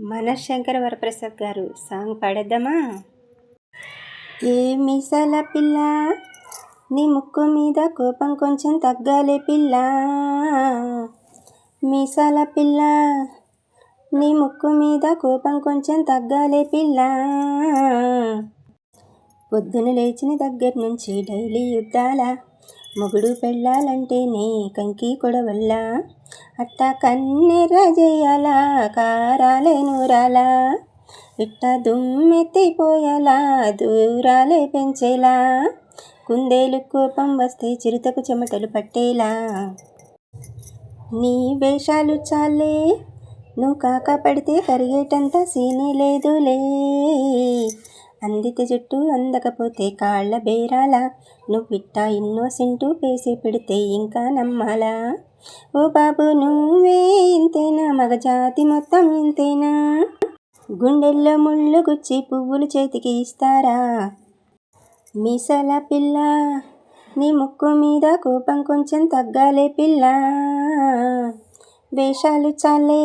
మన శంకర వరప్రసాద్ గారు. సాంగ్ పాడేద్దామా? ఏ మీసాల పిల్ల నీ ముక్కు మీద కోపం కొంచెం తగ్గాలే పిల్ల. మీసాల పిల్ల నీ ముక్కు మీద కోపం కొంచెం తగ్గాలే పిల్ల. పొద్దున లేచిన దగ్గర నుంచి డైలీ యుద్ధాల మొగుడు పెళ్ళాలంటేనే కంకి కొడవల్ల. అట్ట కన్నెర్ర చేయాలా కారాలే నూరాలా. ఇట్ట దుమ్మెత్తిపోయలా దూరాలే పెంచేలా. కుందేలు కోపం వస్తే చిరుతకు చెమటలు పట్టేలా. నీ వేషాలు చాలే నువ్వు కాక పడితే కరిగేటంత సీనే లేదులే. అందితే జుట్టు అందకపోతే కాళ్ళ బేరాల. నువ్విట్టా ఇన్నోసెంటు పేసి పెడితే ఇంకా నమ్మాలా. ఓ బాబు నువ్వే ఇంతేనా? మగజాతి మొత్తం ఇంతేనా? గుండెల్లో ముళ్ళు గుచ్చి పువ్వులు చేతికి ఇస్తారా? మీసల పిల్ల నీ ముక్కు మీద కోపం కొంచెం తగ్గాలే పిల్ల. వేషాలు చాలే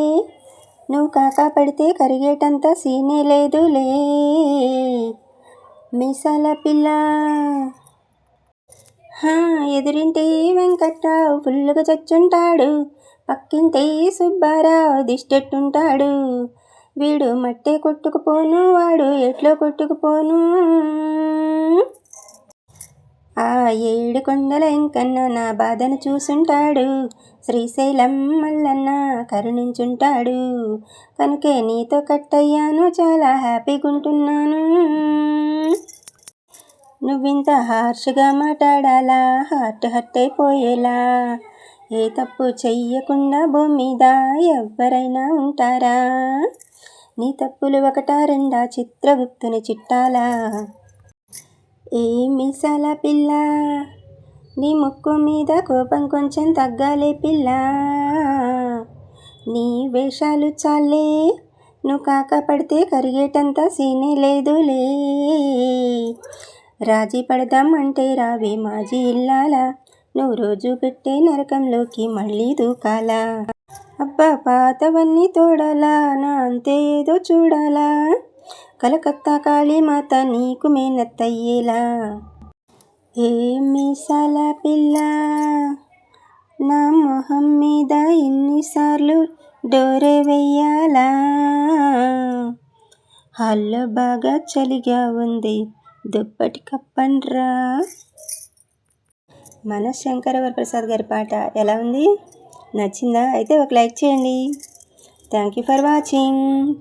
నువ్వు కాక పడితే కరిగేటంత సీనే లేదులే. మీసాల పిల్ల ఎదురింటి వెంకట్రావు ఫుల్లుగా చచ్చుంటాడు. పక్కింటి సుబ్బారావు దిష్టెట్టుంటాడు. వీడు మట్టే కొట్టుకుపోను వాడు ఎట్లో కొట్టుకుపోను. ఆ ఏడు కొండల ఎంకన్న నా బాధను చూసుంటాడు. శ్రీశైలం మల్లన్న కరుణించుంటాడు. కనుకే నీతో కట్టయ్యాను చాలా హ్యాపీగా ఉంటున్నాను నువ్వింత హార్ష్గా మాట్లాడాలా? Heart hurt అయిపోయేలా? ఏ తప్పు చెయ్యకుండా భూమి మీద ఎవరైనా ఉంటారా? నీ తప్పులు ఒకటా రెండా చిత్రగుప్తుని చిట్టాలా? ఏ మీసాల పిల్ల? నీ ముక్కు మీద కోపం కొంచెం తగ్గాలే పిల్ల? నీ వేషాలు చాలే? నువ్వు కాక పడితే కరిగేటంత సీనే లేదులే? రాజీ పడదాం అంటే రావే మాజీ ఇల్లాలా. నువ్వు రోజు పెట్టే నరకంలోకి మళ్ళీ దూకాలా. అబ్బా పాతవన్నీ తోడాలా. నా అంతే ఏదో చూడాలా. కలకత్తా కాళీమాత నీకు మేనత్తయ్యేలా. ఏ మీసాల పిల్ల. నా మొహం మీద ఎన్నిసార్లు డోరే వెయ్యాలా. హాల్లో బాగా చలిగా ఉంది. దుప్పటి కప్పండ్రా. మన శంకర వరప్రసాద్ గారి పాట ఎలా ఉంది? నచ్చిందా? అయితే ఒక లైక్ చేయండి. Thank you for watching